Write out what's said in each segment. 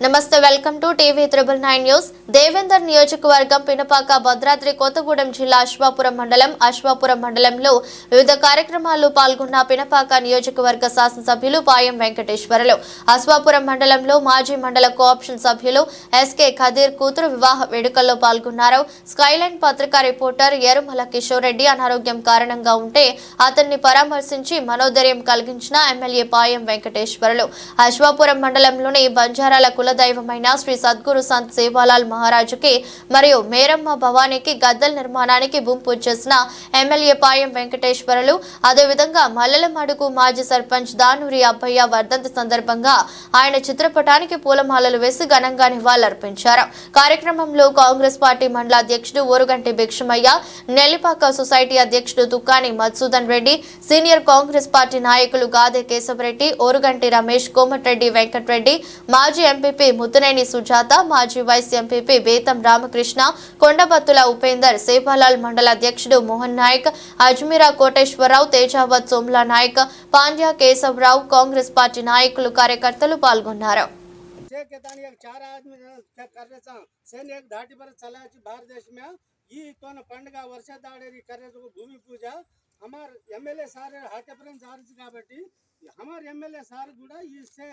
నమస్తే welcome to TV triple nine news. Devender నియోజకవర్గం పినపాక భద్రాద్రి కొత్తగూడెం జిల్లా అశ్వాపురం మండలం అశ్వాపురం మండలంలో వివిధ కార్యక్రమాల్లో పాల్గొన్న పినపాక నియోజకవర్గ శాసనసభ్యులు పాయం వెంకటేశ్వరలు. అశ్వాపురం మండలంలో మాజీ మండల కోఆప్షన్ సభ్యులు ఎస్కే ఖదీర్ కూతురు వివాహ వేడుకల్లో పాల్గొన్నారు. స్కైలైన్ పత్రికా రిపోర్టర్ ఎరుమల కిషోర్ రెడ్డి అనారోగ్యం కారణంగా ఉంటే అతన్ని పరామర్శించి మనోధైర్యం కలిగించిన ఎమ్మెల్యే పాయం వెంకటేశ్వరలు. అశ్వాపురం మండలంలోని బంజారాల కుల కులదైవమైన శ్రీ సద్గురు సంత్ సేవాలాల్ మహారాజుకి మరియు మేరమ్మ భవానీకి గద్దల్ నిర్మాణానికి భూమి పూజ చేసిన ఎమ్మెల్యే పాయం వెంకటేశ్వరులు అదేవిధంగా మల్లెలమడుగు మాజీ సర్పంచ్ దానూరి అబ్బయ్య వర్ధంతి సందర్భంగా ఆయన చిత్రపటానికి పూలమాలలు వేసి ఘనంగా నివాళులర్పించారు. కార్యక్రమంలో కాంగ్రెస్ పార్టీ మండల అధ్యక్షుడు ఊరుగంటి భిక్షమయ్య నెల్లిపాక సొసైటీ అధ్యక్షుడు దుకాని మధుసూదన్ రెడ్డి సీనియర్ కాంగ్రెస్ పార్టీ నాయకులు గాదే కేశవరెడ్డి ఓరుగంటి రమేష్ కోమటిరెడ్డి వెంకటరెడ్డి మాజీ ఎంపీ ఎంపీపీ ముద్దునేని సుజాత మాజీ వైస్ ఎంపీపీ బేతం రామకృష్ణ కొండబత్తుల ఉపేందర్ సేపాలాల్ మండల అధ్యక్షుడు మోహన్ నాయక్ అజ్మీరా కోటేశ్వరరావు తేజావత్ సోమ్లా నాయక్ పాండ్యా కేశవరావు కాంగ్రెస్ పార్టీ నాయకులు కార్యకర్తలు పాల్గొన్నారు. ఈ తోన పండుగ వర్ష దాడి భూమి పూజ करने चा सेन एक धाटी पर चला छी भारत देश में ई कोन पंडग वर्ष दाड़ेरी करे जो भूमि पूजा हमार ఎమ్మెల్యే సార్ హత్యపురం జార్జ్ కాబట్టి हमार ఎమ్మెల్యే సార్ కూడా ఈ సే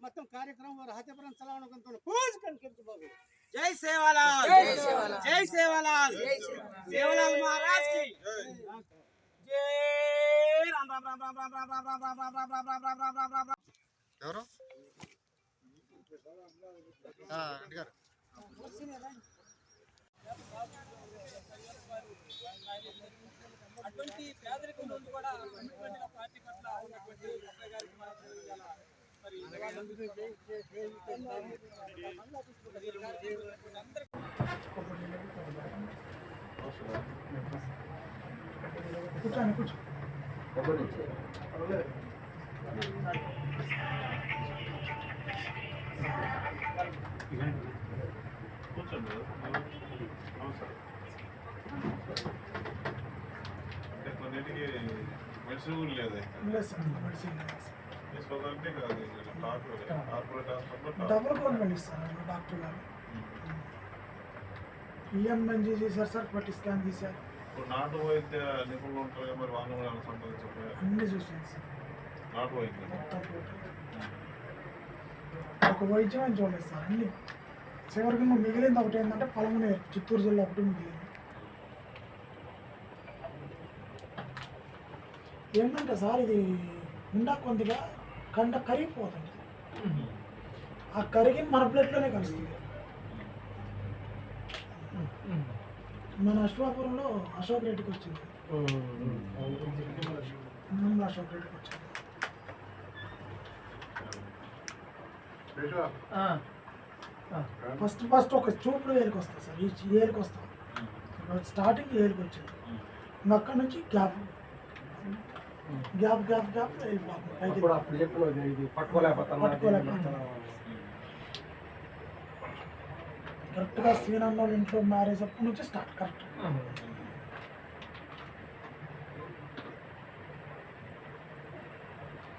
మొత్తం కార్యక్రమం వారు హత్యపురం చలావడం పూజ కనిపించు బాబు జై సేవాలాల్ జై సేవాలాల్ జై సేవాలాల్ సేవాలాల్ మహారాజ్ కి జై రామ్ రామ్ రామ్ రామ్ రామ్ రామ్ రామ్ రామ్ రామ్ రామ్ రామ్ రామ్ రామ్ రామ్ రామ్ రామ్ ఎవరు ఆ, రెడ్డి గారు అటువంటి పేదరికం నుండి కూడా ఉన్నటువంటి పార్టీ పట్ల ఉన్నటువంటి అబ్బాయి గారికి మనం ఇవాళ మరి మెడిసిన్ కూడా లేదు తీసుకోవాలంటే కాదు కార్పొరేట్ హాస్పిటల్ డబుల్ గవర్నమెంట్ ఇస్తారు డాక్టర్ గారు ఈఎంఎన్జీ చేశారు సార్ పట్టి స్కాన్ తీశారు ఇప్పుడు నాటు వైద్య నిపుణులు ఉంటారు మరి వాళ్ళు కూడా సంపాదించారు అన్ని చూసాను సార్ నాటు వైద్యం ఒక వైద్యం అని చూడలేదు సార్ అన్ని. చివరికి మిగిలింది ఒకటి ఏంటంటే పలమనేరు చిత్తూరు జిల్లా ఒకటి మిగిలింది. ఏంటంటే సార్ ఇది ఉండా కొద్దిగా కండ కరిగిపోతుంది. ఆ కరిగి మన ప్లేట్లోనే కలుస్తుంది. మన అశ్వాపురంలో అశోక్ రెడ్డికి వచ్చింది. అశోక్ రెడ్డికి వచ్చింది. ఫస్ట్ ఫస్ట్ ఒక చూపుడు ఏరికి వస్తుంది సార్. ఈ ఏరికి వస్తాం. స్టార్టింగ్ ఏరికి వచ్చింది. అక్కడ నుంచి గ్యాప్. గ్యాప్ గ్యాప్ గ్యాప్ వెళ్ళిపోతుంది పైకి అప్పుడు అప్పుడు చెప్పిన ఇది పట్టుకోలేకపోతున్నా పట్టుకోలేకపోతున్నాం కరెక్ట్గా శ్రీరామ్ వాళ్ళ ఇంట్లో మ్యారేజ్ అప్పటి నుంచి స్టార్ట్ కరెక్ట్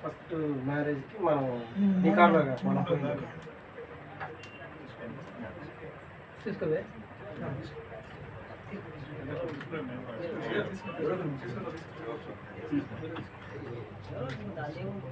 ఫస్ట్ మ్యారేజ్ కి మనం నికార్లో మనం తీసుకోవే 여러분, 제가 좀